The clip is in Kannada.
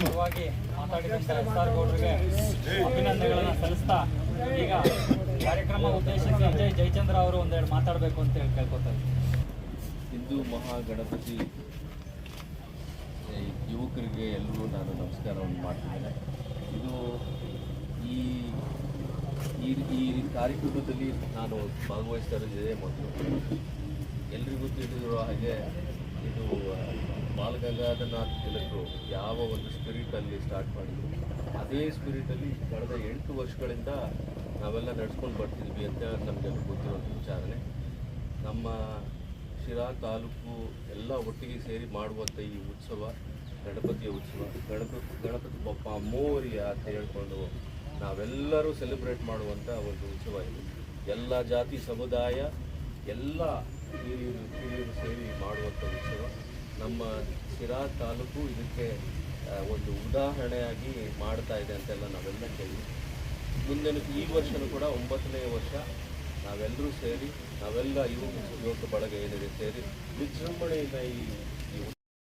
ಪರವಾಗಿ ಮಾತಾಡಿದಂಥ ಎಸ್ ಆರ್ ಗೌಡ್ರಿಗೆ ಅಭಿನಂದನೆಗಳನ್ನು ಸಲ್ಲಿಸ್ತಾ ಈಗ ಕಾರ್ಯಕ್ರಮ ಉದ್ದೇಶಕ್ಕೆ ಅಜಯ್ ಜಯಚಂದ್ರ ಅವರು ಒಂದೆರಡು ಮಾತಾಡಬೇಕು ಅಂತ ಹೇಳಿ ಕೇಳ್ಕೊತಾರೆ ಹಿಂದೂ ಮಹಾಗಣಪತಿ ಯುವಕರಿಗೆ ಎಲ್ಲರೂ ನಾನು ನಮಸ್ಕಾರವನ್ನು ಮಾಡ್ತಿದ್ದೇನೆ. ಇದು ಈ ಈ ಈ ಕಾರ್ಯಕ್ರಮದಲ್ಲಿ ನಾನು ಭಾಗವಹಿಸ್ತಾ ಇದೇ ಮೊದಲು. ಎಲ್ರಿಗೂ ತಿಳಿದಿರೋ ಹಾಗೆ ಇದು ಬಾಲಗಂಗಾಧರನಾಥ್ ತಿಲಕರು ಯಾವ ಒಂದು ಸ್ಪಿರಿಟಲ್ಲಿ ಸ್ಟಾರ್ಟ್ ಮಾಡಿದ್ರು. ಅದೇ ಸ್ಪಿರಿಟಲ್ಲಿ ಕಳೆದ ಎಂಟು ವರ್ಷಗಳಿಂದ ನಾವೆಲ್ಲ ನಡ್ಸ್ಕೊಂಡು ಬರ್ತಿದ್ವಿ ಅಂತ ನಮಗೆಲ್ಲ ಗೊತ್ತಿರೋ ವಿಚಾರನೆ ನಮ್ಮ ಶಿರಾ ತಾಲೂಕು ಎಲ್ಲ ಒಟ್ಟಿಗೆ ಸೇರಿ ಮಾಡುವಂಥ ಈ ಉತ್ಸವ, ಗಣಪತಿಯ ಉತ್ಸವ. ಗಣಪತಿ ಗಣಪತಿ ಬಪ್ಪ ಅಮ್ಮೋರಿಯ ಅಂತ ಹೇಳ್ಕೊಂಡು ನಾವೆಲ್ಲರೂ ಸೆಲೆಬ್ರೇಟ್ ಮಾಡುವಂಥ ಒಂದು ಉತ್ಸವ ಇದು. ಎಲ್ಲ ಜಾತಿ ಸಮುದಾಯ, ಎಲ್ಲ ಹಿರಿಯರು ಹಿರಿಯರು ಸೇರಿ ಮಾಡುವಂಥ ಉತ್ಸವ. ನಮ್ಮ ಶಿರಾ ತಾಲೂಕು ಇದಕ್ಕೆ ಒಂದು ಉದಾಹರಣೆಯಾಗಿ ಮಾಡ್ತಾ ಇದೆ ಅಂತೆಲ್ಲ ನಾವೆಲ್ಲ ಕೇಳಿ. ಮುಂದಿನ ಈ ವರ್ಷನೂ ಕೂಡ ಒಂಬತ್ತನೇ ವರ್ಷ ನಾವೆಲ್ಲರೂ ಸೇರಿ, ನಾವೆಲ್ಲ ಯುವಕ ಯುವಕ ಬಳಗ ಏನಿದೆ ಸೇರಿ ವಿಜೃಂಭಣೆಯಿಂದ ಈ